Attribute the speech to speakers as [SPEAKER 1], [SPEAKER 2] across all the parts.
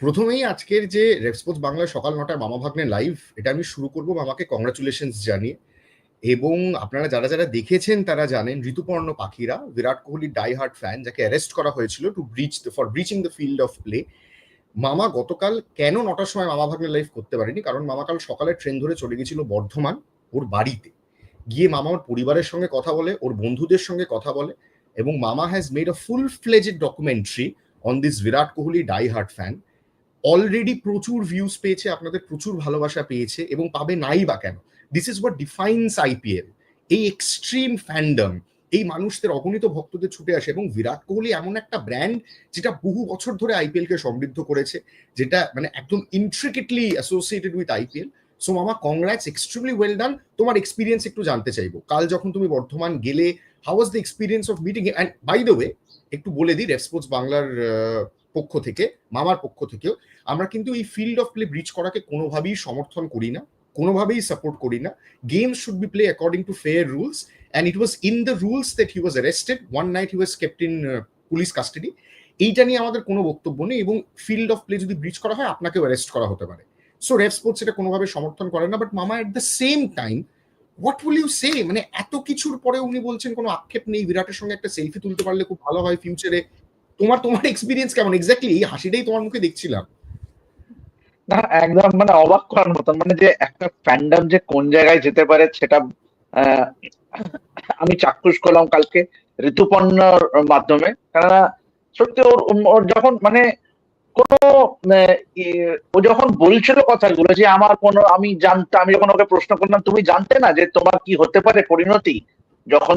[SPEAKER 1] প্রথমেই আজকের যে রেসপন্স বাংলায় সকাল নটায় মামা ভাগ্নে লাইভ, এটা আমি শুরু করব মামাকে কংগ্রাচুলেশনস জানিয়ে। এবং আপনারা যারা যারা দেখেছেন, তারা জানেন Rituparna Pakhira, Virat Kohli die hard fan যাকে অ্যারেস্ট করা হয়েছিল to breach for breaching the field of play মামা গতকাল কেন নটার সময় মামা ভাগ্নে লাইভ করতে পারেনি? কারণ মামা কাল সকালে ট্রেন ধরে চলে গেছিল বর্ধমান, ওর বাড়িতে। গিয়ে মামা ওর পরিবারের সঙ্গে কথা বলে, ওর বন্ধুদের সঙ্গে কথা বলে। এবং মামা has made a full fledged documentary on this Virat Kohli die hard fan already প্রচুর ভিউজ পেয়েছে, আপনাদের প্রচুর ভালোবাসা পেয়েছে এবং পাবে নাই বা কেন? This is what defines IPL এই এক্সট্রিম ফ্যান্ডম এই মানুষদের, অগণিত ভক্তদের ছুটে আসে এবং বিরাট কোহলি এমন একটা ব্র্যান্ড যেটা বহু বছর ধরে আইপিএল কে সমৃদ্ধ করেছে, যেটা মানে একদম intricately associated with IPL so মামা কংগ্রাটস এক্সট্রিমলি ওয়েল ডান তোমার এক্সপিরিয়েন্স একটু জানতে চাইব। কাল যখন তুমি বর্ধমান গেলে how was the experience of meeting and by the way একটু বলে দিই রেসপোর্টস বাংলার পক্ষ থেকে, মামার পক্ষ থেকেও, আমরা কিন্তু এই ফিল্ড অফ প্লে ব্রিচ করাকে কোনোভাবেই সমর্থন করি না, কোনোভাবেই সাপোর্ট করি না। Games should be play according to fair rules and it was in the rules that he was arrested one night he was kept in police custody এইটা নিয়ে আমাদের কোনো বক্তব্য নেই, এবং ফিল্ড অফ প্লে যদি ব্রিচ করা হয়, আপনাকেও অ্যারেস্ট করা হতে পারে। সো রেফ স্পোর্টস এটা কোনোভাবে সমর্থন করে না বাট মামা at the same time what will you say মানে এত কিছুর পরে উনি বলছেন, কোনো আক্ষেপ নেই, বিরাটের সঙ্গে একটা সেলফি তুলতে পারলে খুব ভালো হয় ফিউচারে তোমার তোমার এক্সপিরিয়েন্স কেমন? এক্স্যাক্টলি এই হাসিটাই তোমার মুখে দেখছিলাম।
[SPEAKER 2] না, একদম মানে অবাক করার মতন। মানে যে একটা ফ্যান্ডাম যে কোন জায়গায় যেতে পারে সেটা আমি চাক্ষুষ করলাম কালকে ঋতুপর্ণর মাধ্যমে। কেননা সত্যি ওর ওর যখন মানে কোন ও যখন বলছিল কথাগুলো যে আমার কোনো, আমি জানতাম, আমি যখন ওকে প্রশ্ন করলাম, তুমি জানতে না যে তোমার কি হতে পারে পরিণতি? যখন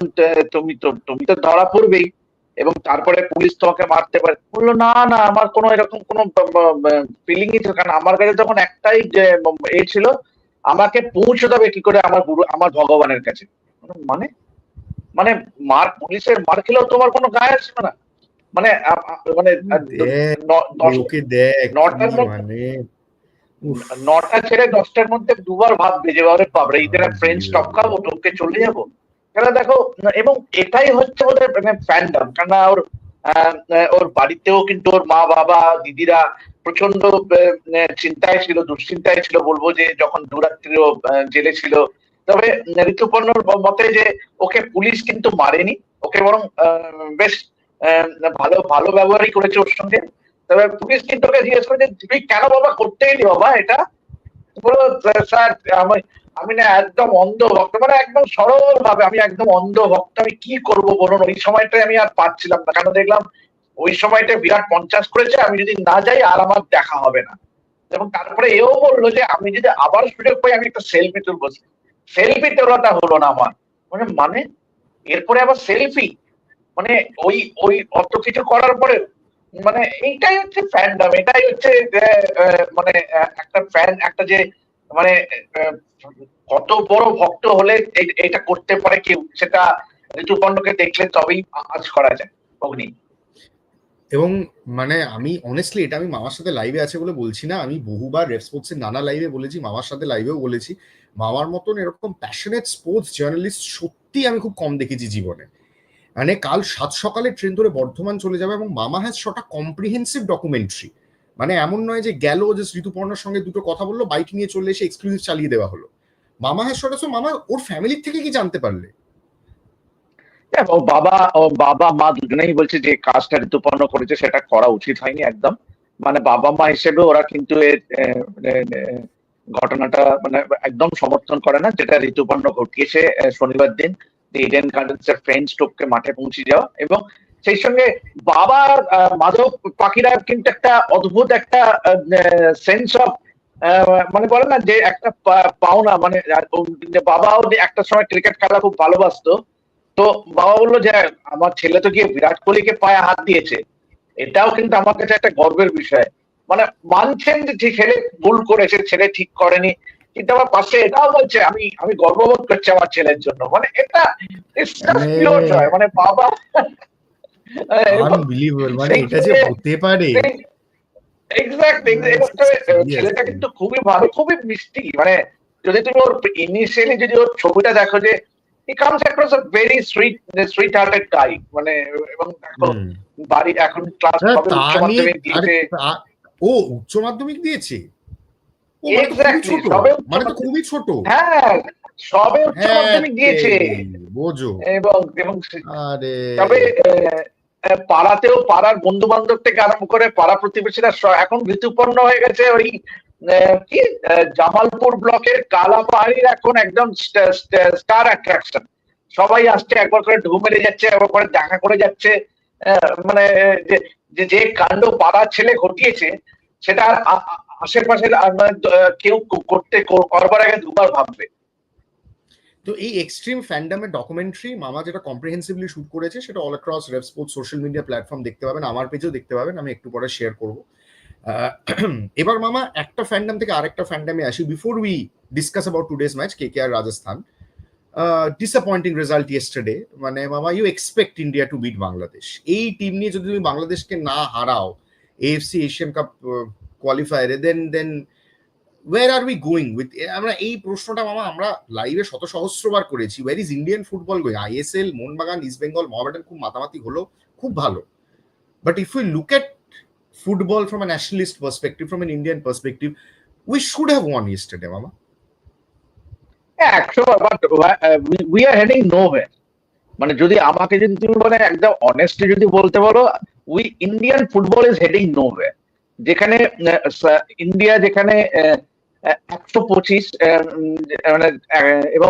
[SPEAKER 2] তুমি তো তুমি তো ধরা পড়বেই। তারপরে পুলিশ তোমাকে মারতে পারে। বলল না না আমার কোনো এরকম কোনো ফিলিংই ছিল কারণ আমার কাছে তখন একটাই এ ছিল আমাকে পৌঁছে দেবে কি করে আমার গুরু আমার ভগবানের কাছে? মানে? মানে মার পুলিশের মার খেলেও তোমার কোনো গায়ে আসবে না? মানে মানে নটার মধ্যে নটা ছেড়ে দশটার মধ্যে দুবার ভাববে যে বাবরে ঈদের ফ্রেন্ডস টপ খাব তোকে চলে যাব। কেন দেখো, এবং এটাই হচ্ছে ওদের মানে ফ্যান্ডাম কেন ওর ওর বাড়িতেও কিন্তু ওর মা, বাবা, দিদিরা প্রচণ্ড চিন্তায় ছিল, দুশ্চিন্তায় ছিল, বলব যে যখন দুরাত্রিও জেলে ছিল। তবে ঋতুপর্ণর মতে যে ওকে পুলিশ কিন্তু মারেনি। ওকে বরং বেশ ভালো ভালো ব্যবহারই করেছে ওর সঙ্গে। তবে পুলিশ কিন্তু ওকে জিজ্ঞেস করেছে তুমি কেন বাবা করতে গেলি বাবা এটা? বলো স্যার আমি না একদম অন্ধ ভক্ত মানে একদম সরল ভাবে আমি একদম অন্ধ ভক্ত, আমি কি করব বলুন? ওই সময়টাই আমি আর পাচ্ছিলাম না কেন দেখলাম ওই সময়টা বিরাট পঞ্চাশ করেছে, আমি যদি না যাই আর আমার দেখা হবে না। এবং তারপরে এও বলল যে, আমি যদি আবার সুযোগ পাই, আমি একটা সেলফি তুলবো। সেলফি তোলাটা হলো না আমার। মানে মানে? এরপরে আবার সেলফি মানে ওই ওই অত কিছু করার পরে মানে এইটাই হচ্ছে ফ্যান্ডাম এটাই হচ্ছে মানে একটা ফ্যান একটা যে মানে কত বড় ভক্ত হলে এটা করতে পারে কেউ, সেটা ঋতুপর্ণকে দেখলে তবেই আজ করা যায়, অগ্নি।
[SPEAKER 1] এবং মানে আমি অনেস্টলি এটা আমি মামার সাথে লাইভে আছে বলে বলছি না, আমি বহুবার রেফ নানা লাইভে বলেছি, মামার সাথে লাইভেও বলেছি। মামার মতন এরকম প্যাশনেট স্পোর্টস জার্নালিস্ট সত্যি আমি খুব কম দেখেছি জীবনে। মানে কাল সাত সকালে ট্রেন ধরে বর্ধমান চলে যাবে এবং মামা হ্যাজ শটা কম্প্রিহেন্সিভ ডকুমেন্টারি মানে এমন নয় যে গেল যে ঋতুপর্ণার সঙ্গে দুটো কথা বলল বাইক নিয়ে চলে এসে এক্সক্লুসিভ চালিয়ে দেওয়া হলো। মামা হ্যাজ মামা, ওর ফ্যামিলির থেকে কি জানতে পারলে?
[SPEAKER 2] বাবা, ও বাবা, মা দুজনেই বলছে যে কাজটা ঋতুপর্ণ করেছে, সেটা করা উচিত হয়নি একদম। মানে বাবা মা হিসেবে ওরা কিন্তু ঘটনাটা মানে একদম সমর্থন করে না, যেটা ঋতুপর্ণ ঘটিয়েছে শনিবার দিন। ইডেন গার্ডেন্স এর ফ্রেন্ডস টোপকে মাঠে পৌঁছে যাওয়া এবং সেই সঙ্গে বাবা মাধব পাখিরা কিন্তু একটা অদ্ভুত একটা সেন্স অফ মানে বলে না যে একটা পাওনা মানে বাবাও একটা সময় ক্রিকেট খেলা খুব ভালোবাসতো তো বাবা বলল যে আমার ছেলে তো গিয়ে বিরাট কোহলিকে পায়ে হাত দিয়েছে। এটাও কিন্তু আমার কাছে একটা গর্বের বিষয়। মানে মানছেন যে ছেলে ভুল করেছে ছেলে ঠিক করেনি কিন্তু আমার পাশে এটাও বলছে আমি আমি গর্ববোধ করছি আমার ছেলের জন্য। মানে এটা মানে বাবা
[SPEAKER 1] মানে এটা যে হতে পারে।
[SPEAKER 2] ছেলেটা কিন্তু খুবই ভালো খুবই মিষ্টি মানে যদি তুমি ওর ইনিশিয়ালি যদি ওর ছবিটা দেখো যে he comes across a very sweet sweet hearted guy মানে এবং বাড়ি এখন ক্লাস
[SPEAKER 1] ও উচ্চ মাধ্যমিক দিয়েছে? ও মানে মানে তো খুবই ছোট।
[SPEAKER 2] হ্যাঁ সবে উচ্চ
[SPEAKER 1] হ্যাঁ,
[SPEAKER 2] মাধ্যমিক দিয়েছে।
[SPEAKER 1] বোঝো।
[SPEAKER 2] এবং এবং তবে পাড়াতেও পাড়ার বন্ধু বান্ধব থেকে আরম্ভ করে পাড়া প্রতিবেশীরা এখন ঋতুপর্ণ হয়ে গেছে ওই কি জামালপুর ব্লকের কালাপাহাড়ির এখন একদম স্টার অ্যাট্রাকশন। সবাই আসছে, একবার করে ঢু মেরে যাচ্ছে, একবার করে দেখা করে যাচ্ছে। মানে যে- যে কাণ্ড পাড়ার ছেলে ঘটিয়েছে, সেটা আশেপাশের মানে কেউ করতে করবার আগে দুবার ভাববে।
[SPEAKER 1] তো এই এক্সট্রিম ফ্যান্ডামের ডকুমেন্টারি মামা যেটা কম্প্রিহেন্সিভলি শুট করেছে, সেটা all across rev social media platform দেখতে পাবেন, আমার পেজেও দেখতে পাবেন, আমি একটু পরে শেয়ার করব। এবার মামা একটা ফ্যান্ডাম থেকে আরেকটা ফ্যান্ডামে আসি। Before we discuss about today's match K K R Rajasthan disappointing result yesterday মানে মামা you expect India to beat Bangladesh এই টিম নিয়ে যদি তুমি বাংলাদেশকে না হারাও AFC Asian cup কোয়ালিফায়ারে then then where are we going with আমরা এই প্রশ্নটা মামা আমরা লাইভে শত সহস্রবার করেছি where is Indian football going ISL Mohun Bagan East Bengal Mohammedan খুব মাতামাতি হলো, খুব ভালো। But if we look at football from a nationalist perspective, from an indian perspective, we should have won yesterday mama
[SPEAKER 2] হ্যাঁ একশো but we are heading no মানে যদি আমাকে যদি তুমি মানে একদম অনেস্টলি যদি বলতে বলো we Indian football is heading no যেখানে ইন্ডিয়া যেখানে একশো পঁচিশ মানে এবং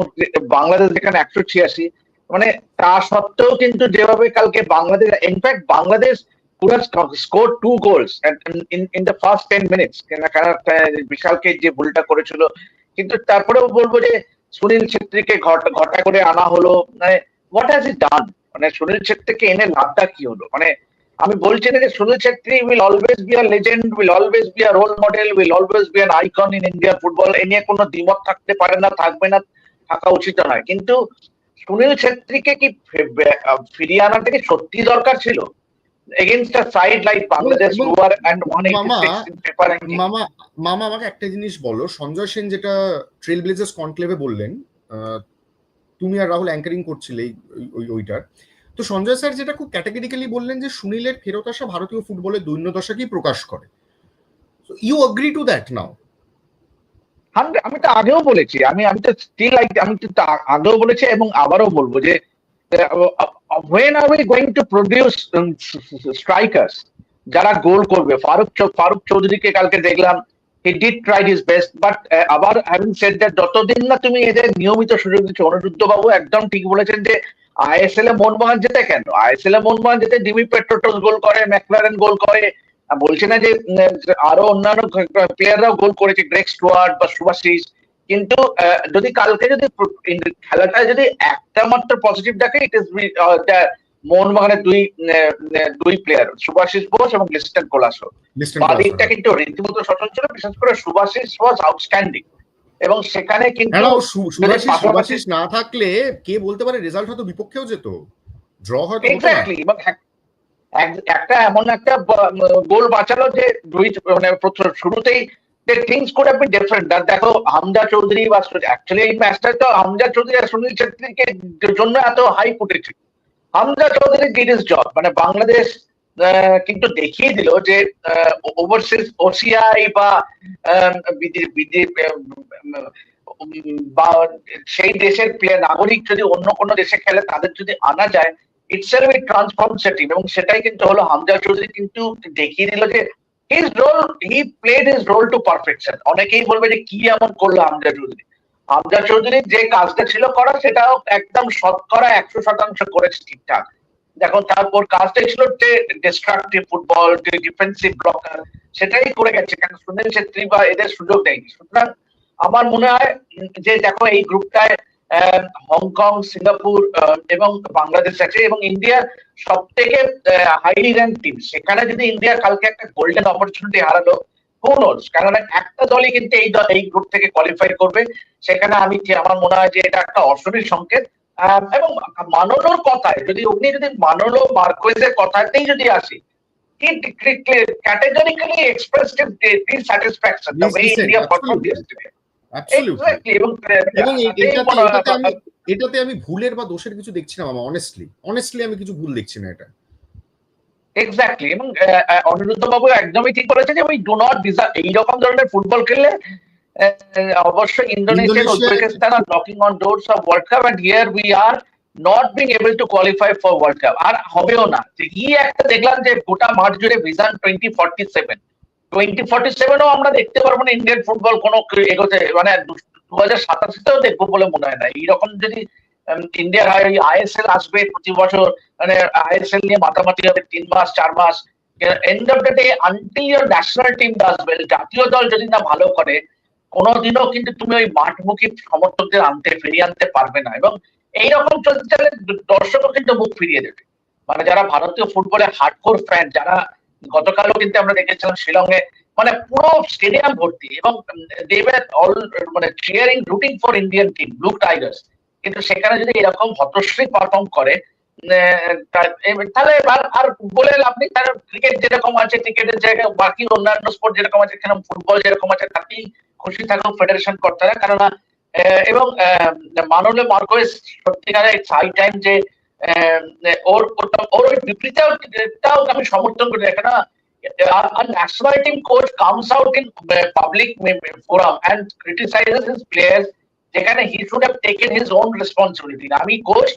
[SPEAKER 2] বাংলাদেশ যেখানে একশো ছিয়াশি মানে তা সত্ত্বেও কিন্তু যেভাবে কালকে বাংলাদেশ ইনফ্যাক্ট বাংলাদেশ পুরো score two goals in the first ten minutes বিশালকে যে ভুলটা করেছিল। কিন্তু তারপরেও বলব যে সুনীল ছেত্রীকে ঘটা করে আনা হলো মানে হোয়াট হ্যাজ ইট ডান মানে সুনীল ছেত্রীকে এনে লাভটা কি হলো? মানে আমি বলছি না যে Sunil Chhetri will always be a legend will always be a role model will always be an icon in India football এ নিয়ে কোনো দ্বিমত থাকতে পারে না থাকবে না থাকা উচিত নয়। কিন্তু সুনীল ছেত্রীকে কি ফিরিয়ে আনাটা কি সত্যি দরকার ছিল? Against a side like
[SPEAKER 1] Bangladesh
[SPEAKER 2] over and one
[SPEAKER 1] মামা,
[SPEAKER 2] পেপার
[SPEAKER 1] মামা মামা আমাকে একটা জিনিস বলো। সঞ্জয় সেন যেটা ট্রেল ব্লেজার্স কনক্লেভে বললেন তুমি আর রাহুল অ্যাঙ্কারিং করছিলে ওই ওইটার। তো সঞ্জয় স্যার যেটা খুব ক্যাটাগরিক্যালি বললেন যে সুনীলের ফেরত আসা ভারতীয় ফুটবলের দৈন্যদশাকেই প্রকাশ করে। You agree to that
[SPEAKER 2] now আমি তো আগেও বলেছি, আমি আমি তো স্টিল আমি তো আগেও বলেছি এবং আবারও বলব যে when are we going to produce strikers যারা গোল করবে, ফারুক ফারুক চৌধুরীকে কালকে দেখলাম he did try his best but আবার হ্যাভিং সেড দ্যাট যতদিন না তুমি এদের নিয়মিত সুযোগ দিচ্ছ অনুরুদ্ধ বাবু একদম ঠিক বলেছেন যে আইএসএল এ মোহনবাগান জেতে কেন? আইএসএল এ মোহনবাগান জেতে ডিমি পেট্রোটোস গোল করে ম্যাকলারেন গোল করে। বলছি না যে আরও অন্যান্য প্লেয়াররাও গোল করেছে গ্রেক স্টুয়ার্ট বা সুভাশিস। কিন্তু যদি কালকে যদি খেলাটা যদি একটা মাত্র পজিটিভ দেখে ইট ইস মোহনবাগানের দুই দুই প্লেয়ার সুভাশিস বোস এবং লিস্টন কোলাসো। বাদিকটা কিন্তু রীতিমতো সচল ছিল বিশেষ করে সুভাশিস ওয়াজ আউটস্ট্যান্ডিং এবং সেখানে কিন্তু
[SPEAKER 1] হ্যাঁ না থাকলে কে বলতে পারে রেজাল্ট হয়তো বিপক্ষেও যেত? ড্র হয়তো
[SPEAKER 2] এক্স্যাক্টলি এবং একটা এমন একটা গোল বাঁচালো যে দুই মানে প্রথম শুরুতেই things could have been different আর দেখো হামজা চৌধুরী বা অ্যাকচুয়ালি এই ম্যাচটা তো হামজা চৌধুরী আর সুনীল ছেত্রীকে জন্য এত হাই উঠেছে Hamza Choudhury did his job মানে বাংলাদেশ কিন্তু দেখিয়ে দিল যে ওভারসিজ ওসিআই বা বা সেই দেশের নাগরিক যদি অন্য কোনো দেশে খেলে, তাদের যদি আনা যায় ইটসেলফ ইট ট্রান্সফর্ম সেটিং এবং সেটাই কিন্তু হলো হামজা চৌধুরী কিন্তু দেখিয়ে দিল যে his role he played his role to perfection অনেকেই বলবে যে কি এমন করল হামজা চৌধুরী? হামজা চৌধুরীর যে কাজটা ছিল করা, সেটাও একদম শতকরা একশো শতাংশ করেছে ঠিকঠাক। দেখো, তারপর কাজটাই ছিল ডিস্ট্রাকটিভ ফুটবল ডিফেন্সিভ ব্লকার সেটাই করে গেছে। কেন সুনীল ছেত্রী বা এদের সুযোগ দেয়নি? সুতরাং আমার মনে হয় যে দেখো, এই গ্রুপটায় হংকং, সিঙ্গাপুর এবং বাংলাদেশ আছে এবং ইন্ডিয়ার সব থেকে হাইলি র্যাঙ্ক টিম সেখানে যদি ইন্ডিয়া কালকে একটা গোল্ডেন অপরচুনিটি হারালো কেননা একটা দলই কিন্তু এই এই গ্রুপ থেকে কোয়ালিফাই করবে। সেখানে আমি আমার মনে হয় যে এটা একটা অশনির সংকেত। এবং মানলোর কথায় যদি অগ্নি যদি মানলো মার্কোয়েজের কথাতেই যদি আসি he categorically expressed his dissatisfaction. The way India performed yesterday.
[SPEAKER 1] Absolutely
[SPEAKER 2] Exactly. এবং
[SPEAKER 1] এবং এ-
[SPEAKER 2] তাতেই
[SPEAKER 1] এটাতে আমি ভুলের বা দোষের কিছু দেখছি না মামা অনেস্টলি অনেস্টলি আমি কিছু ভুল দেখছি না এটা।
[SPEAKER 2] এক্স্যাক্টলি এবং অনিরুদ্ধ বাবু একদমই ঠিক বলেছে যে ওই ডু নট ডিজার্ভ এইরকম ধরনের ফুটবল খেললে অবশ্যই
[SPEAKER 1] Indonesia
[SPEAKER 2] Uzbekistan are knocking on doors of world cup and here we are not being able to qualify for world cup আর হবেও না। যে কি একটা দেখলাম যে গোটা মাঠ জুড়ে vision twenty forty seven twenty forty সেভেনও আমরা দেখতে পারব না ইন্ডিয়ান ফুটবল কোনো এগোতে মানে দু হাজার সাতাশিতেও দেখব বলে মনে হয় না। এইরকম যদি ইন্ডিয়ার আইএসএল আসবে প্রতি বছর মানে আইএসএল নিয়ে মাতামাতি হবে তিন মাস চার মাস end of the day until your national team does well জাতীয় দল যদি না ভালো করে কোনোদিনও কিন্তু তুমি ওই মাঠমুখী সমর্থকদের আনতে, ফিরিয়ে আনতে পারবে না। এবং এইরকম চলতে চলে দর্শকও কিন্তু মুখ ফিরিয়ে দেবে। মানে যারা ভারতীয় ফুটবলে হার্ডকোর ফ্যান যারা গতকালও কিন্তু আমরা দেখেছিলাম শিলংয়ে মানে পুরো স্টেডিয়াম ভর্তি এবং অল মানে cheering rooting for Indian team blue tigers কিন্তু সেখানে যদি এরকম হতশ্রী পারফর্ম করে তাহলে আর আর বলে লাভ নেই। ক্রিকেট যেরকম আছে ক্রিকেটের জায়গায় বাকি অন্যান্য স্পোর্ট যেরকম আছে ফুটবল যেরকম আছে, তাতেই খুশি থাকুক ফেডারেশন কর্তারা কেননা এবং মানলে মার্কোয়েস সত্যিকারে হাই টাইম যে ওর ওর ওই আমি সমর্থন করি। কেন a national team coach comes out in public forum and criticizes his players যেখানে he should own responsibility আমি কোচ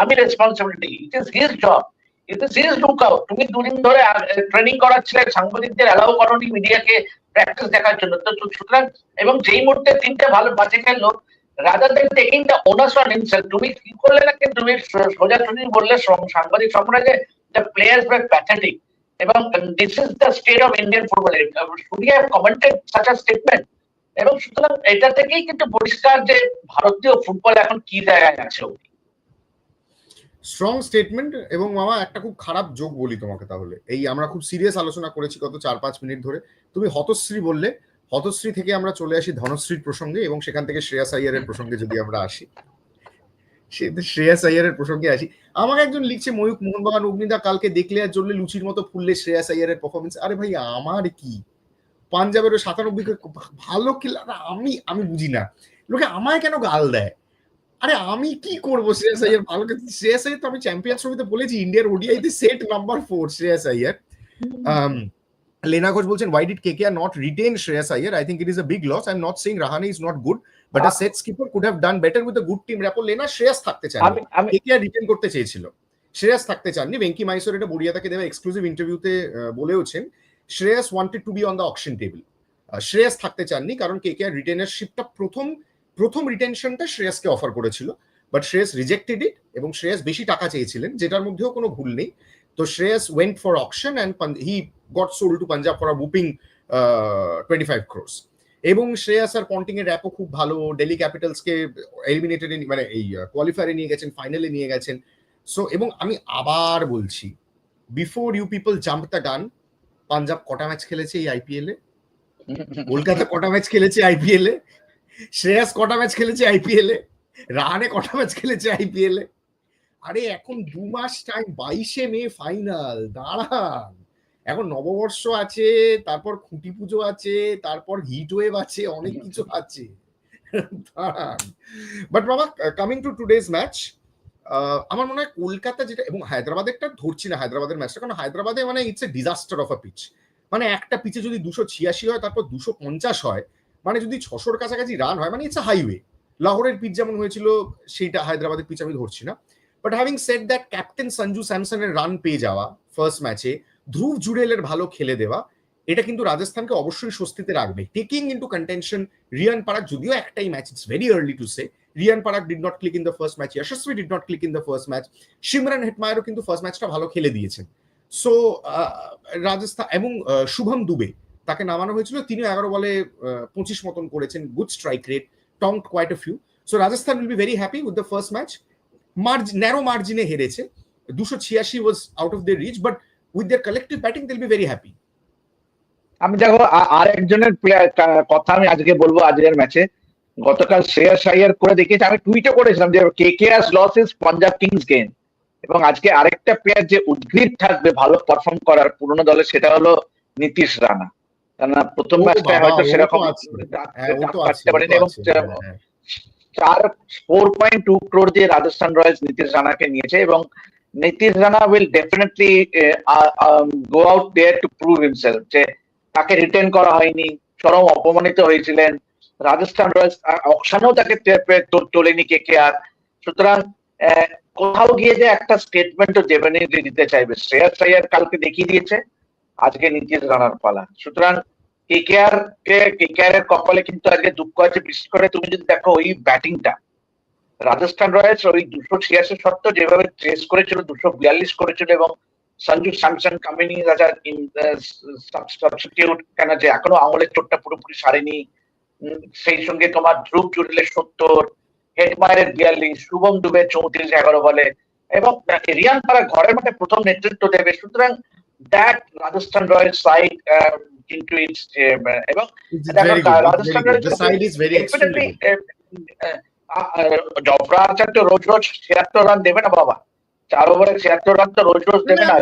[SPEAKER 2] আমি responsibility it is his job it is his lookout তুমি দুদিন ধরে ট্রেনিং করাচ্ছিলে, সাংবাদিকদের অ্যালাউ করনি মিডিয়াকে প্র্যাকটিস দেখার জন্য। তো সুতরাং, এবং যেই মুহূর্তে তিনটে ভালো বাজে খেললো rather than taking the onus on himself তুমি কি করলে না কিন্তু তুমি সোজা তুমি বললে সাংবাদিক সম্রাজে দ্য প্লেয়ার্স ওয়ার প্যাথেটিক এবং this is the state of Indian football should have commented such a statement এবং সুতরাং এটা থেকেই কিন্তু পরিষ্কার যে ভারতীয় ফুটবল এখন কি জায়গায় আছে
[SPEAKER 1] স্ট্রং স্টেটমেন্ট এবং মামা একটা খুব খারাপ যোগ বলি তোমাকে তাহলে। এই আমরা খুব সিরিয়াস আলোচনা করেছি গত চার পাঁচ মিনিট ধরে। তুমি হতশ্রী বললে, হতশ্রী থেকে আমরা চলে আসি ধনশ্রীর প্রসঙ্গে এবং সেখান থেকে শ্রেয়াস আইয়ারের প্রসঙ্গে যদি আমরা আসি। শ্রেয়াস আইয়ারের প্রসঙ্গে আসি। আমাকে একজন লিখছে ময়ূক মোহনবাগান, অগ্নিদা, কালকে দেখলে আর জ্বললে লুচির মতো ফুললে শ্রেয়াস আইয়ারের পারফরমেন্স আরে ভাই, আমার কি? পাঞ্জাবেরও সাতানব্বই ভালো খেলা আমি আমি বুঝি না। লোকে আমায় কেন গাল দেয়? আরে আমি কি করব শ্রেয়াস আইয়ার ভালো শ্রেয়াস আইয়ার তো আমি চ্যাম্পিয়ন্স ট্রফিতে বলেছি ইন্ডিয়ার ওডিআইতে set number four Shreyas Iyer Um, Lena Ghosh বলছেন why did KKR not retain Shreyas Iyer? I think it is a big loss. I'm not saying Rahane is not good, but a set skipper could have done better with a good team. Rapo Lena Shreyas থাকতে চান
[SPEAKER 2] আমি আমি
[SPEAKER 1] KKR written করতে চেয়েছিল শ্রেয়াস থাকতে চাননি ভেঙ্কি মাইসোর এটা বড়িয়াতাকে দেওয়া এক্সক্লুসিভ ইন্টারভিউতে বলেওছেন Shreyas wanted to be on the auction table Shreyas থাকতে চাননি কারণ কেকেআর রিটেনারশিপটা প্রথম প্রথম রিটেনশনটা শ্রেয়াসকে অফার করেছিল বাট শ্রেয়াস রিজেক্টেড ইট এবং শ্রেয়াস বেশি টাকা চেয়েছিলেন যেটার মধ্যেও কোনো ভুল নেই। তো Shreyas went for auction and he got sold to Punjab for a whopping twenty five crores এবং শ্রেয়াস আর পন্টিং এর র্যাপও খুব ভালো ডেলি ক্যাপিটালসকে এলিমিনেটেড মানে এই কোয়ালিফায়ারে নিয়ে গেছেন ফাইনালে নিয়ে গেছেন। সো এবং আমি আবার বলছি before you people jump the gun Punjab কটা ম্যাচ খেলেছে এই আইপিএল এ? কলকাতা কটা ম্যাচ খেলেছে আইপিএল এ? শ্রেয়াস কটা ম্যাচ খেলেছে আইপিএল এ? রাহানে কটা ম্যাচ খেলেছে আইপিএল এ? আরে এখন দু মাস টাইম বাইশে মে ফাইনাল দাঁড়ান। এখন নববর্ষ আছে তারপর খুঁটি পুজো আছে তারপর হিট ওয়েভ আছে অনেক কিছু আছে। দাঁড়ান। বাট বাবা কামিং টু টুডেজ ম্যাচ আমার মনে হয় কলকাতা যেটা এবং হায়দ্রাবাদেরটা ধরছি না হায়দ্রাবাদের ম্যাচটা কারণ হায়দ্রাবাদে মানে it's a disaster of a pitch মানে একটা পিচে যদি দুশো ছিয়াশি হয় তারপর দুশো পঞ্চাশ হয় মানে যদি ছশোর কাছাকাছি রান হয় মানে ইটস আ হাইওয়ে লাহোরের পিচ যেমন হয়েছিল, সেইটা হায়দ্রাবাদের পিচ আমি ধরছি না। But having said that captain Sanju স্যামসনের run পেয়ে যাওয়া ফার্স্ট ম্যাচে ধ্রুব জুড়েলের ভালো খেলে দেওয়া, এটা কিন্তু রাজস্থানকে অবশ্যই স্বস্তিতে রাখবে। Taking into contention Riyan Parag, যদিও একটাই match it's very early to say Riyan Parag did not click in the first match Yashasvi did not click in the first match Shimron হেটমায়ারও কিন্তু ফার্স্ট ম্যাচটা ভালো খেলে দিয়েছেন। সো রাজস্থান এবং শুভম দুবে তাকে নামানো হয়েছিল। তিনিও এগারো বলে পঁচিশ মতন করেছেন। Good strike rate Tonk quite a few so Rajasthan will be very happy with the first match merge narrow মার্জিনে হেরেছে। দুশো ছিয়াশি was out of the reach but with their collective batting they'll be very happy
[SPEAKER 2] আমি দেখো আর একজনের player কথা আমি আজকে বলব আজকের ম্যাচে গতকাল শ্রেয়া আইয়ার করে দেখিয়েছি। আমি টুইটও করেছিলাম যে K K R's loss is Punjab Kings game এবং আজকে আরেকটা প্লেয়ার যে উদ্গ্রীব থাকবে, ভালো পারফর্ম করার পুরোনো দলে, সেটা হলো নীতিশ রানা। কেননা প্রথম ম্যাচটা হয়তো সেরকম পারেনি এবং চার ফোর পয়েন্ট টু ক্রোর দিয়ে রাজস্থান রয়্যালস নীতিশ রানাকে নিয়েছে এবং definitely uh, uh, um, go out there to prove himself যে তাকে রিটেন করা হয়নি চরম অপমানিত হয়েছিলেন। রাজস্থান রয়্যালস অকশানেও তাকে টে- তোলেনি কে কে আর। সুতরাং কোথাও গিয়ে যে একটা স্টেটমেন্টও দেবেনি দিতে চাইবে। শ্রেয়াস আইয়ার কালকে দেখিয়ে দিয়েছে আজকে নীতিশ রানার পালা। সুতরাং কে কে আর কে কে কে আর এর কপালে কিন্তু আজকে দুঃখ আছে। বিশেষ করে তুমি যদি দেখো ওই ব্যাটিংটা রাজস্থান রয়্যালস ওই দুশো ছিয়াশি সত্ত্বেও যেভাবে চেস করেছিল, দুশো বিয়াল্লিশ করেছিল এবং সঞ্জু স্যামসন, কামিনি রাজা সাবস্টিটিউট কেন যে এখনও আঙুলের চোটটা পুরোপুরি সারেনি। সেই সঙ্গে তোমার ধ্রুব জুড়লে সত্তর হেডমায়ের বিয়াল্লিশ, শুভম দুবে চৌত্রিশ, এগারো বলে এবং রিয়ান তারা ঘরের মাঠে প্রথম নেতৃত্ব দেবে। সুতরাং দ্যাট রাজস্থান রয়্যাল সাইড এবং
[SPEAKER 1] It's
[SPEAKER 2] ah, ah, Jofra Archer তো রোজ রোজ ছিয়াত্তর রান দেবে না বাবা। চার ওভারে ছিয়াত্তর রান তো রোজ রোজ দেবে না।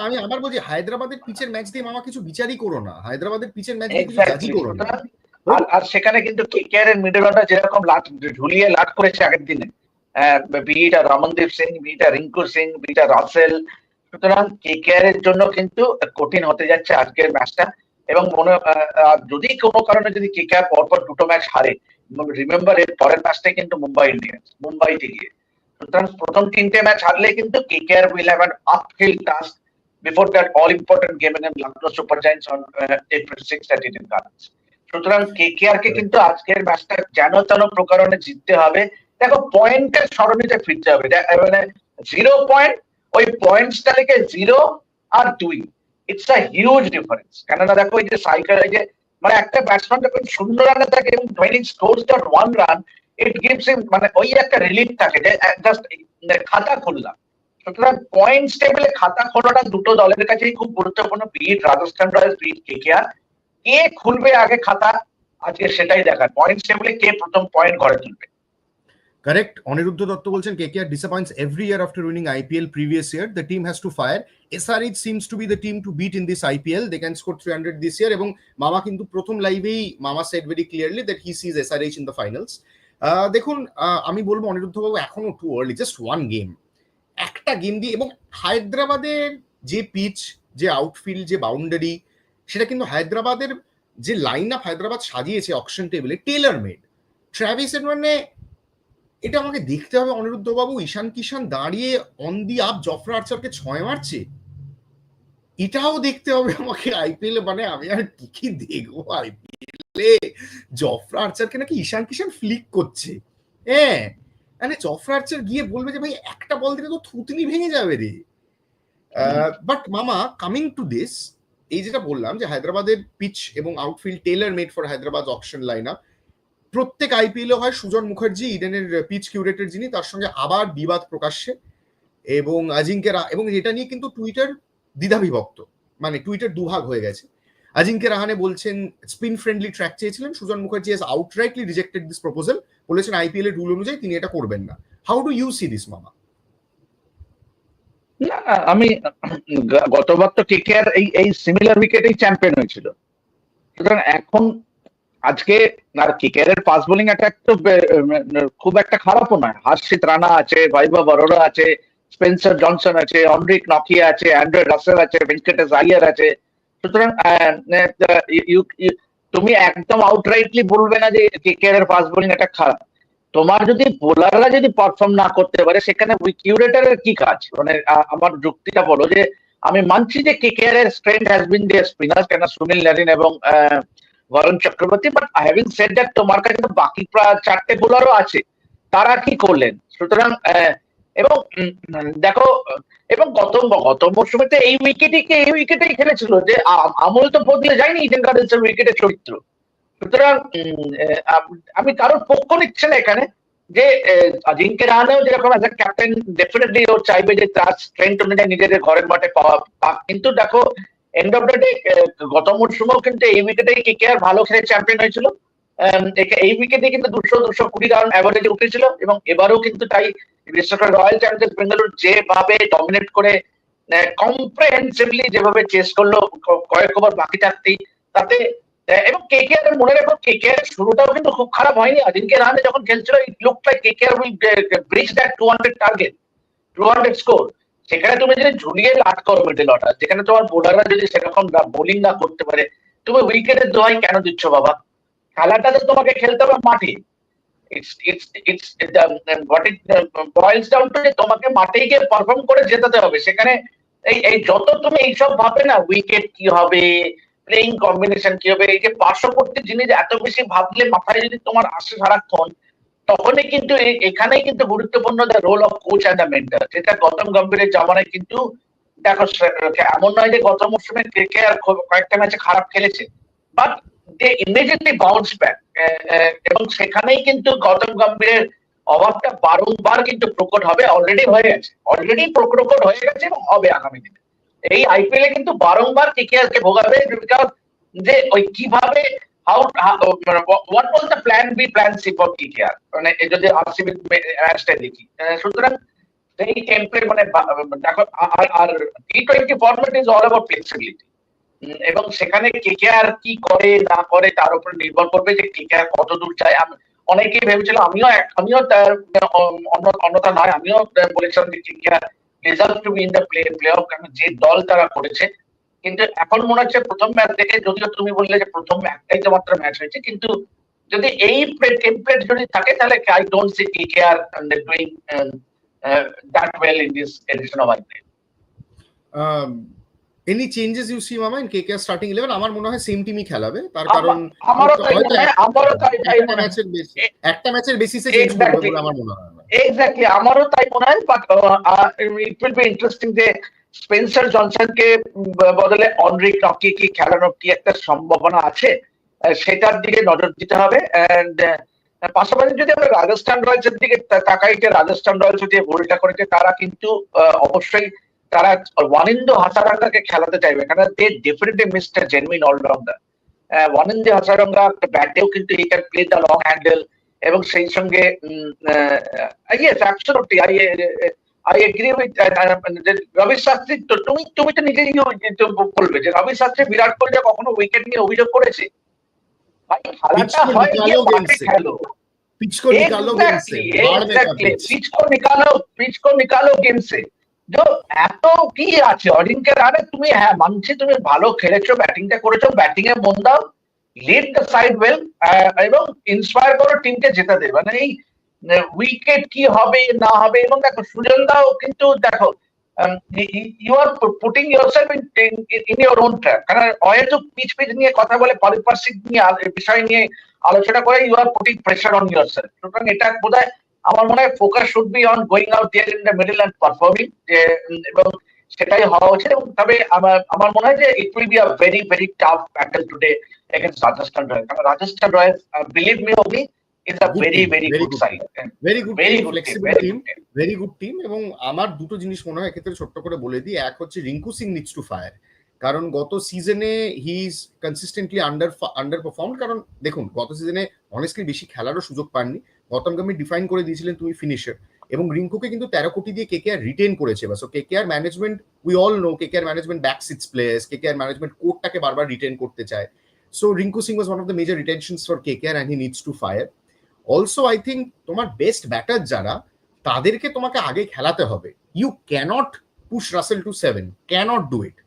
[SPEAKER 1] আমি আবার বলছি হায়দ্রাবাদের পিচের ম্যাচ দিয়ে মামা কিছু বিচারই করো না। হায়দ্রাবাদের পিচের ম্যাচ দিয়ে কিছু. করো না।
[SPEAKER 2] আর আর সেখানে কিন্তু কেকেআর এর মিডল অর্ডার যেরকম লাট ঝুলিয়ে লাট করেছে আগের দিনে? বিটা রমনদীপ সিং বিটা রিঙ্কু সিং বিটা রাসেল সুতরাং কেকেআর এর জন্য কিন্তু কঠিন হতে যাচ্ছে আজকের ম্যাচটা এবং মনে যদি কোনো কারণে যদি কেকেআর পরপর দুটো ম্যাচ হারে রিমেম্বার এর পরের ম্যাচটা কিন্তু মুম্বাই ইন্ডিয়ান্স মুম্বাইতে গিয়ে। সুতরাং প্রথম তিনটে ম্যাচ হারলে কিন্তু KKR will have an uphill task before that all important game in Lucknow Super Giants on April six at Eden Gardens সুতরাং কেকেআর কে কিন্তু আজকের ম্যাচটা যেন তেন প্রকারণে জিততে হবে। দেখো পয়েন্টের সরণিতে ফিরতে হবে। মানে জিরো পয়েন্ট ওই পয়েন্টস তালিকে জিরো আর দুই। ইটস আ হিউজ ডিফারেন্স কেননা দেখো এই যে সাইকেল এই যে মানে একটা ব্যাটসম্যান যখন শূন্য রানে থাকে এবং he scores that one run, it gives him মানে ওই একটা রিলিফ থাকে যে জাস্ট খাতা খুললাম। সুতরাং পয়েন্টস টেবিলে খাতা খোলাটা দুটো দলের কাছেই খুব গুরুত্বপূর্ণ beat Rajasthan Royals beat KKR কে কে খুলবে আগে খাতা? আজকে সেটাই দেখার। পয়েন্ট টেবিলে কে প্রথম পয়েন্ট ঘরে তুলবে?
[SPEAKER 1] Correct. অনিরুদ্ধ দত্ত বলছেন KKR disappoints every year after winning IPL previous year. The team has to fire. SRH seems to be the team to beat in this IPL. They can score 300 this year. এবং মামা কিন্তু প্রথম লাইভেই মামা said very clearly that he sees SRH in the finals. দেখুন আমি বলব অনিরুদ্ধ বাবু এখনও too early just one game একটা গেম দিয়ে এবং হায়দ্রাবাদের যে পিচ যে আউটফিল্ড যে বাউন্ডারি সেটা কিন্তু হায়দ্রাবাদের যে লাইন আপ হায়দ্রাবাদ সাজিয়েছে অকশন টেবিলে টেলার মেড ট্রাভিস মানে এটা আমাকে দেখতে হবে অনিরুদ্ধ বাবু ঈশান কিষান দাঁড়িয়ে অন দি আপ জফরা আর্চারকে ছয় মারছে? এটাও দেখতে হবে আমাকে আইপিএল মানে আমি আর কি কি দেখব আইপিএল এ? জফরা আর্চারকে নাকি ঈশান কিষান ফ্লিক করছে? হ্যাঁ মানে জফরা আর্চার গিয়ে বলবে যে, ভাই, একটা বল দিলে তো থুতনি ভেঙে যাবে রে। বাট মামা কামিং টু দিস এই যেটা বললাম যে, হায়দ্রাবাদের পিচ এবং outfield tailor made for Hyderabad auction lineup প্রত্যেক আইপিএল হয় সুজন মুখার্জি, ইডেনের পিচ কিউরেটর যিনি, তার সঙ্গে আবার বিবাদ প্রকাশ্যে। এবং আজিঙ্কে রা- এবং এটা নিয়ে কিন্তু টুইটার দ্বিধাবিভক্ত। মানে টুইটার দুভাগ হয়ে গেছে। আজিঙ্কে রাহানে বলছেন স্পিন ফ্রেন্ডলি ট্র্যাক চেয়েছিলেন। Sujan Mukherjee has outrightly rejected this proposal বলেছেন আইপিএল এর রুল অনুযায়ী তিনি এটা করবেন না। How do you see this মামা?
[SPEAKER 2] আমি, গতবার তো কেকেআর এই এই সিমিলার উইকেটেই চ্যাম্পিয়ন হয়েছিল। সুতরাং এখন আজকে আর কেকেআর এর পাস বোলিং অ্যাটাক তো খুব একটা খারাপও নয়। হর্ষিত রানা আছে ভাইবা বরোরা আছে স্পেন্সার জনসন আছে অনরিক নকিয়া আছে অ্যান্ড্রয়েড রাসেল আছে ভেঙ্কটেশ আইয়ার আছে। সুতরাং তুমি একদম আউটরাইটলি বলবে না যে কেকেআর ফাস্ট বোলিং অ্যাটাক খারাপ। তোমার যদি বোলাররা যদি পারফর্ম না করতে পারে সেখানে কিউরেটারের কি কাজ? মানে আমার যুক্তিটা বলো যে আমি মানছি যে কেকেআর এর স্ট্রেংথ হ্যাজ বিন দিয়ে স্পিনার কেন সুনীল নারিন এবং আহ, Varun Chakravarthy but having said that তোমার কাছে তো বাকি প্রায় চারটে বোলারও আছে। তারা কি করলেন? সুতরাং এবং দেখো এবং গত গত মরশুমে তো এই উইকেটই এই উইকেটেই খেলেছিল যে আমল তো বদলে যায়নি ইডেন গার্ডেন্সের উইকেটের চরিত্র। সুতরাং আম- কারোর পক্ষ নিচ্ছে না এখানে যে আহ, আজিঙ্কে রাহানেও যেরকম অ্যাজ ক্যাপ্টেন ডেফিনেটলি ও চাইবে যে তার স্ট্রেংথ অনুযায়ী নিজেদের ঘরের মাঠে পাওয়া কিন্তু দেখো এন্ড অফ দ্য ডে গত মরশুমেও কিন্তু এই উইকেটেই কে আর ভালো খেলে চ্যাম্পিয়ন হয়েছিল। এই উইকেটে কিন্তু দুশো দুশো কুড়ি রান অ্যাভারেজে উঠেছিল এবং এবারেও কিন্তু তাই রয়্যাল চ্যালেঞ্জার্স বেঙ্গালুরু যেভাবে ডমিনেট করে কম্প্রেহেন্সিভলি যেভাবে চেস করল কয়েক ওভার বাকি থাকতেই, তাতে এবং কে কে আর মনে রাখো কে কে আর শুরুটাও কিন্তু খুব খারাপ হয়নি। আদিনকে রানে যখন খেলছিল it look like K K R will bridge that two hundred target two hundred score সেখানে তুমি যদি ঝুলিয়ে আট করো মিডল অর্ডার যেখানে তোমার বোলাররা যদি সেরকম বোলিং না করতে পারে, তুমি উইকেটের দোহাই কেন দিচ্ছ বাবা? খেলাটা তো তোমাকে খেলতে হবে মাঠে। ডাউন টু তোমাকে মাঠে গিয়ে পারফর্ম করে জেতাতে হবে। সেখানে এই এই যত তুমি এইসব ভাবে না উইকেট কি হবে প্লেইং কম্বিনেশন কি হবে, এই যে পার্শ্ববর্তী জিনিস এত বেশি ভাবলে মাথায় যদি তোমার আসে সারাক্ষণ তখনই কিন্তু এ- এখানেই কিন্তু গুরুত্বপূর্ণ the role of coach and the mentor যেটা গৌতম গম্ভীরের জামানায় কিন্তু দেখো এমন নয় যে গত মরশুমে কে কে আর কয়েকটা ম্যাচে খারাপ খেলেছে। But they immediately bounce back এবং সেখানেই কিন্তু গৌতম গম্ভীরের অভাবটা বারংবার কিন্তু প্রকট হবে অলরেডি হয়ে গেছে। অলরেডি প্রকট হয়ে গেছে এবং হবে আগামী দিনে। এই আইপিএল এ কিন্তু বারংবার কেকেআর কে ভোগাবে যে ওই কীভাবে how what was the plan B plan C for KKR মানে যদি আরসিবি ম্যাচটা দেখি। সুতরাং সেই টেম্পে মানে দেখো, আর- আর T twenty format is all about flexibility এবং সেখানে কেকেআর কি করে, না করে, তার উপর নির্ভর করবে যে কেকেআর কত দূর যায়। আমি- অনেকেই ভেবেছিল, আমিও আমিও তার অন্য অন্যতা নয়, আমিও বলেছিলাম যে KKR result to be in the play playoff কারণ যে দল তারা করেছে কিন্তু এখন মনে হচ্ছে প্রথম ম্যাচ দেখে যদিও তুমি বললে যে প্রথম একটাই তো মাত্র ম্যাচ হয়েছে কিন্তু যদি এই টেম্পলেট যদি থাকে তাহলে I don't see KKR doing that well in this edition of IPL
[SPEAKER 1] any changes you see মামা ইন কেকেআর স্টার্টিং ইলেভেন আমার মনে হয় সেম টিমই খেলাবে তার কারণ
[SPEAKER 2] আমারও তাই আমারও তাই তাই মনে
[SPEAKER 1] ম্যাচের একটা ম্যাচের বেসিসে চেঞ্জ করবে বলে আমার মনে হয়।
[SPEAKER 2] এক্স্যাক্টলি আমারও তাই মনে হয় but it will be interesting যে স্পেন্সার জনসনকে বদলে অনরিক নকি কি খেলানোর কি একটা সম্ভাবনা আছে? সেটার দিকে নজর দিতে হবে এন্ড পাশাপাশি যদি আমরা রাজস্থান রয়্যালসের দিকে তাকাই যে রাজস্থান রয়্যালস যে ভুলটা করেছে, তারা কিন্তু অবশ্যই তারা ওয়ানিন্দ হাসারাঙ্গাকে খেলাতে চাইবে। কারণ they definitely miss a genuine allrounder Wanindu Hasaranga ব্যাটেও কিন্তু he can play the long handle এবং সেই সঙ্গে yes absolutely I I agree with Ravi Shastri তো তুমি তুমি তো নিজেই তো বলবে যে রবি শাস্ত্রী বিরাট কোহলি কখনো উইকেট নিয়ে অভিযোগ করেছে ভাই খেলাটা
[SPEAKER 1] Pitch को
[SPEAKER 2] হয় গিয়ে
[SPEAKER 1] निकालो
[SPEAKER 2] মাঠে
[SPEAKER 1] game से।
[SPEAKER 2] খেলো
[SPEAKER 1] पिच को निकालो गेम से
[SPEAKER 2] Exactly,
[SPEAKER 1] बाहर में का
[SPEAKER 2] exactly.
[SPEAKER 1] पिच
[SPEAKER 2] पिच को निकालो पिच को निकालो गेम से जो এত কি আছে অজিঙ্ক্য রানে তুমি হ্যাঁ মানছি তুমি ভালো খেলেছো ব্যাটিংটা করেছো ব্যাটিং এ মন দাও লিড দ্য সাইড ওয়েল এবং ইন্সপায়ার করো টিমকে জেতাতে মানে এই উইকেট কি হবে, না হবে, এবং দেখো সুজন দাও কিন্তু দেখো you are putting yourself in in your own track কারণ হয়তো পিচ পিচ নিয়ে কথা বলে, পারিপার্শ্বিক নিয়ে বিষয় নিয়ে আলোচনা করে you are putting pressure on yourself সুতরাং এটা বোধ আমার মনে হয় focus should be on going out there in the middle and performing এবং সেটাই হওয়া উচিত, এবং তবে আমার আমার মনে হয় যে it will be a very very tough battle today against Rajasthan Royals কারণ Rajasthan Royals believe me Abhi is
[SPEAKER 1] a
[SPEAKER 2] very
[SPEAKER 1] very
[SPEAKER 2] very
[SPEAKER 1] good
[SPEAKER 2] good
[SPEAKER 1] side
[SPEAKER 2] very
[SPEAKER 1] good
[SPEAKER 2] very
[SPEAKER 1] flexible
[SPEAKER 2] team
[SPEAKER 1] very good team এবং আমার দুটো জিনিস মনে হয় এক্ষেত্রে ছোট্ট করে বলে দিই। এক হচ্ছে Rinku Singh needs to fire কারণ গত সিজনে he is consistently under underperform কারণ দেখুন গত সিজনে অনেস্টলি বেশি খেলারও সুযোগ পাননি। গৌতম গম্ভীর ডিফাইন করে দিয়েছিলেন তুমি ফিনিশার এবং রিঙ্কুকে কিন্তু তেরো কোটি দিয়ে কেকেআর রিটেন করেছে। বা so KKR management we all know KKR management back its players KKR management কোর্টটাকে বারবার রিটেন করতে চায়। So Rinku Singh was one of the major retentions for KKR and he needs to fire also I think তোমার best batter যারা, তাদেরকে তোমাকে আগে খেলাতে হবে। You can't push Russell to seven can't do it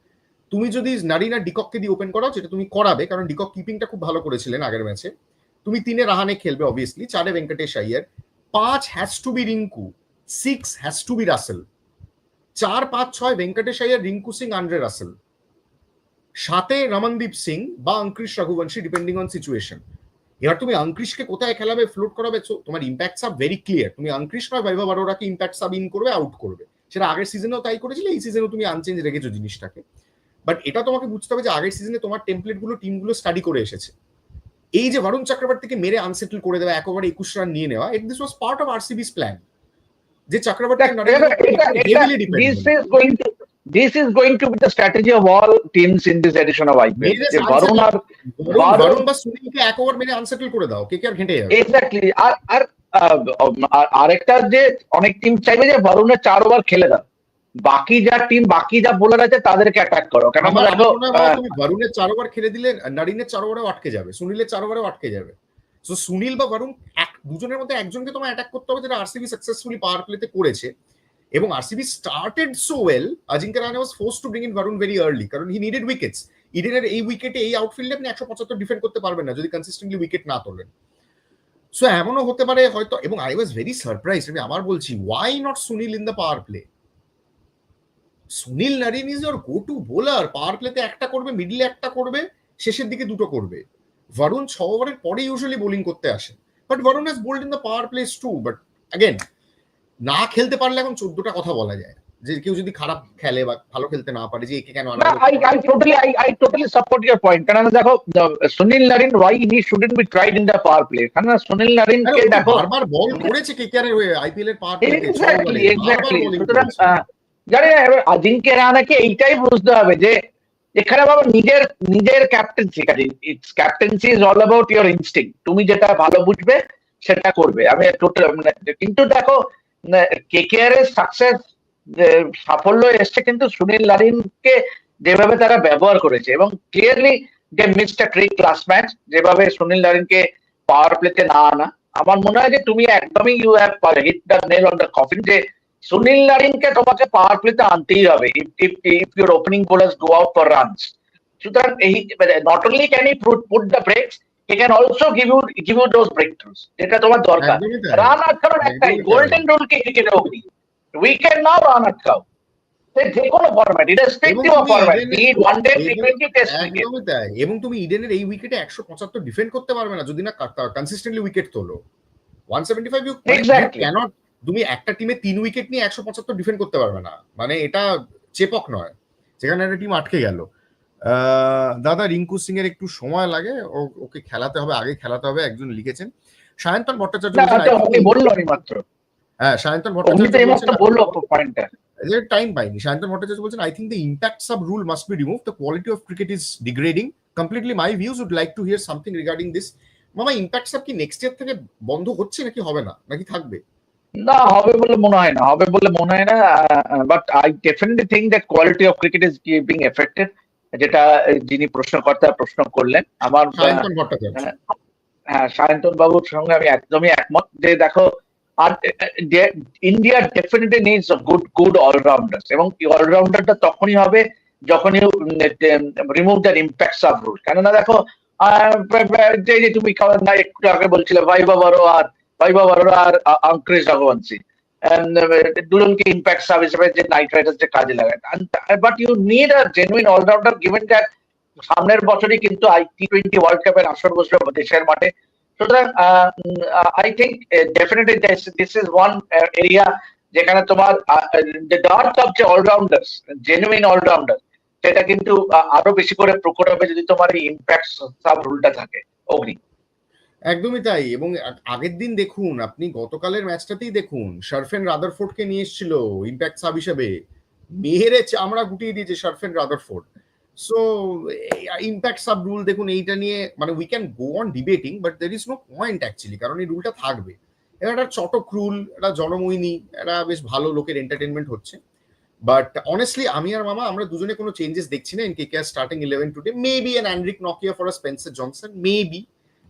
[SPEAKER 1] তুমি যদি নারিনা ডিকককে দিয়ে ওপেন করাও, যেটা তুমি করাবে, কারণ ডিকক কিপিংটা খুব ভালো করেছিলেন আগের ম্যাচে তুমি তিনে রাহানে খেলবে অবভিয়াসলি চারে ভেঙ্কটেশ আইয়ার। পাঁচ has to be Rinku. Six has to be Russell চার, পাঁচ, ছয়, ভেঙ্কটেশ আইয়ার, রিঙ্কু সিং আন্ড্রে রাসেল। সাতে রমনদীপ সিং বা Angkrish Raghuvanshi depending on situation এবার তুমি অঙ্কৃশকে কোথায় খেলাবে ফ্লোট করাবে? তোমার ইম্প্যাক্ট সাব ভেরি ক্লিয়ার তুমি অঙ্কৃশ নয় বৈভব অরোরাকে ইম্প্যাক্ট সাব ইন করবে আউট করবে। সেটা আগের সিজনেও তাই করেছিলে এই সিজনেও তুমি আনচেঞ্জ রেখেছো জিনিসটাকে। বাট এটা তোমাকে বুঝতে হবে যে আগের সিজনে তোমার টেমপ্লেটগুলো টিমগুলো স্টাডি করে এসেছে। এই যে বরুণ চক্রবর্তীকে মেরে আনসেটল করে দেওয়া একেবারে একুশ রান নিয়ে নেওয়া it this was part of RCB's plan যে Chakravarthy
[SPEAKER 2] this is going to be the strategy of all teams in this edition of IPL. যে বরুণ আর
[SPEAKER 1] বরুণ
[SPEAKER 2] বারো-
[SPEAKER 1] বরুণ বা সুনীলকে এক ওভার মেরে আনসেটেল করে দাও কে কে আর ঘেঁটে যাবে
[SPEAKER 2] এক্স্যাক্টলি আর আর আহ, আর- আরেকটা যে অনেক টিম চাইবে যে বরুণের চার ওভার খেলে দাও বাকি যা টিম বাকি যা বোলার আছে তাদেরকে অ্যাটাক করো কেন
[SPEAKER 1] তুমি বরুণের চার ওভার খেলে দিলে নারিনের চার ওভারেও আটকে যাবে সুনীলের চার ওভারেও আটকে যাবে সো সুনীল বা বরুণ এক দুজনের মধ্যে একজনকে তোমার অ্যাটাক করতে হবে যেটা আরসিবি সাকসেসফুলি পাওয়ার প্লেতে করেছে। এবং RCB started so well Ajinkya Rahane was forced to bring in Varun very early কারণ হি নিডেড উইকেটস ইডেনের এই উইকেটে এই আউটফিল্ডে আপনি একশো পঁচাত্তর ডিফেন্ড করতে পারবেন না, যদি কনসিস্টেন্টলি উইকেট না তোলেন। সো এমনও হতে পারে হয়তো, এবং আই ওয়াজ ভেরি সারপ্রাইজ আমি আবার বলছি why not Sunil in the powerplay Sunil Narine is your go to bowler পাওয়ার প্লেতে একটা করবে মিডলে একটা করবে, শেষের দিকে দুটো করবে। বরুণ ছ ওভারের পরে ইউজুয়ালি বোলিং করতে আসে। But Varun has bowled in the powerplays too but again না খেলতে পারলে এখন চোদ্দটা কথা বলা যায় যে কেউ যদি খারাপ খেলে বা ভালো খেলতে না পারে যে একে কেন?
[SPEAKER 2] I, I totally, I, I totally support your point. কারণ দেখো Sunil Narine why he shouldn't be tried in the power play. কারণ সুনীল নারিন কে দেখো
[SPEAKER 1] বারবার বল করেছে কেকেআর এর আইপিএল এর পাওয়ার প্লেতে
[SPEAKER 2] এক্স্যাক্টলি এক্স্যাক্টলি সুতরাং জানি না এবার আজিঙ্কে রানাকে এইটাই বুঝতে হবে যে এখানে বাবা নিজের নিজের ক্যাপ্টেন্সি কাজে it's captaincy is all about your instinct তুমি যেটা ভালো বুঝবে সেটা করবে আমি টোটাল কিন্তু দেখো কেকেআর এর সাকসেস সাফল্য এসছে কিন্তু সুনীল নারিনকে যেভাবে তারা ব্যবহার করেছে এবং ক্লিয়ারলি যে মিসড ট্রিক ক্লাস ম্যাচ যেভাবে সুনীল নারিনকে পাওয়ার প্লেতে না আনা, আমার মনে হয় যে তুমি একদমই you have hit the nail on the coffin যে সুনীল নারিনকে তোমাকে পাওয়ার প্লেতে আনতেই হবে if your opening bowlers go out for runs সুতরাং এই not only can he put the brakes can যেটা তোমার দরকার। রান আটকানোর একটাই গোল্ডেন রুল কে ক্রিকেটে অগ্নি উইকেট নাও রান আটকাও। যে কোনো format irrespective
[SPEAKER 1] of
[SPEAKER 2] format
[SPEAKER 1] Eden-
[SPEAKER 2] one day T
[SPEAKER 1] test cricket এবং তুমি ইডেনের এই উইকেটে একশো পঁচাত্তর ডিফেন্ড করতে পারবে না যদি না কনসিস্টেন্টলি উইকেট তোলো। One seventy five you
[SPEAKER 2] Exactly.
[SPEAKER 1] Can't তুমি একটা টিমে তিন উইকেট নিয়ে একশো পঁচাত্তর ডিফেন্ড করতে পারবে না। মানে এটা চেপক নয়। যেখানে একটা টিম আটকে গেল। দাদা রিঙ্কু সিং এর একটু সময় লাগে। ওকে খেলাতে হবে আগে খেলাতে হবে একজন লিখেছেন। সায়ন্তন ভট্টাচার্য
[SPEAKER 2] বলল মাত্র।
[SPEAKER 1] হ্যাঁ সায়ন্তন ভট্টাচার্য
[SPEAKER 2] বলল পয়েন্টটা
[SPEAKER 1] যে টাইম পাইনি। সায়ন্তন ভট্টাচার্য বলছেন I think the impact sub rule must be remove the quality of cricket is degrading completely my views would like to hear something regarding this মামা ইম্প্যাক্ট সাব কি নেক্সট ইয়ার থেকে বন্ধ হচ্ছে নাকি হবে না? নাকি থাকবে?
[SPEAKER 2] না হবে বলে মনে হয় না। হবে বলে মনে হয় না but I definitely think that quality of cricket is being affected যেটা যিনি প্রশ্নকর্তা প্রশ্ন করলেন আমার
[SPEAKER 1] সায়ন্তন
[SPEAKER 2] হ্যাঁ সায়ন্তন বাবুর সঙ্গে আমি একদমই একমত যে দেখো আর India definitely needs good good allrounders এবং অলরাউন্ডারটা তখনই হবে যখন you remove that impacts of rule কেননা দেখো আহ, যে তুমি একটু আগে বলছিলে ভাইবা বারো আর ভাইবা বারো আর অঙ্কুরেশ রঘুবংশী দুজনকে ইম্প্যাক্ট সাব হিসেবে যে নাইট রাইডার্স যে কাজে লাগায় but you need a genuine allrounder given that সামনের বছরই কিন্তু আই টি টোয়েন্টি ওয়ার্ল্ড কাপের আসর বসবে দেশের মাঠে। সুতরাং I think definitely this is one area যেখানে তোমার ডার্ক অফ যে অলরাউন্ডার্স জেনুইন অলরাউন্ডার সেটা কিন্তু আরও বেশি করে প্রকট হবে যদি তোমার এই ইম্প্যাক্ট সাব রুলটা থাকে, অগ্নি।
[SPEAKER 1] একদমই তাই। এবং আগের দিন দেখুন, আপনি গতকালের ম্যাচটাতেই দেখুন, শারফেন রাদারফোর্ডকে নিয়ে এসেছিল ইম্প্যাক্ট সাব হিসেবে। মেহেরে চামড়া গুটিয়ে দিয়েছে Sherfane Rutherford. So impact sub rule দেখুন, এইটা নিয়ে মানে we can go on debating but there is no point actually কারণ এই রুলটা থাকবে। এটা একটা চটক রুল এটা জনমৈনী এটা বেশ ভালো লোকের এন্টারটেনমেন্ট হচ্ছে। বাট অনেস্টলি আমি আর মামা, আমরা দুজনে কোনো চেঞ্জেস দেখছি না in K K starting eleven today maybe an Anrich Nokia for a Spencer Johnson maybe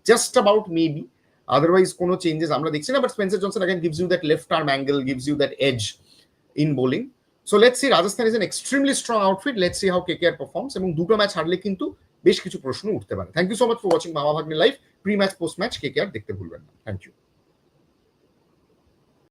[SPEAKER 1] just about maybe. Otherwise, কোনো changes আমরা দেখছি না but Spencer Johnson again gives you that left arm angle, gives you that edge in bowling. So let's see, Rajasthan is an extremely strong outfit. Let's see how KKR performs. এবং দুটো match হারলে কিন্তু বেশ কিছু প্রশ্ন উঠতে পারে thank you so much for watching মামা ভাগ্নে live pre match post match KKR দেখতে ভুলবেন না থ্যাংক ইউ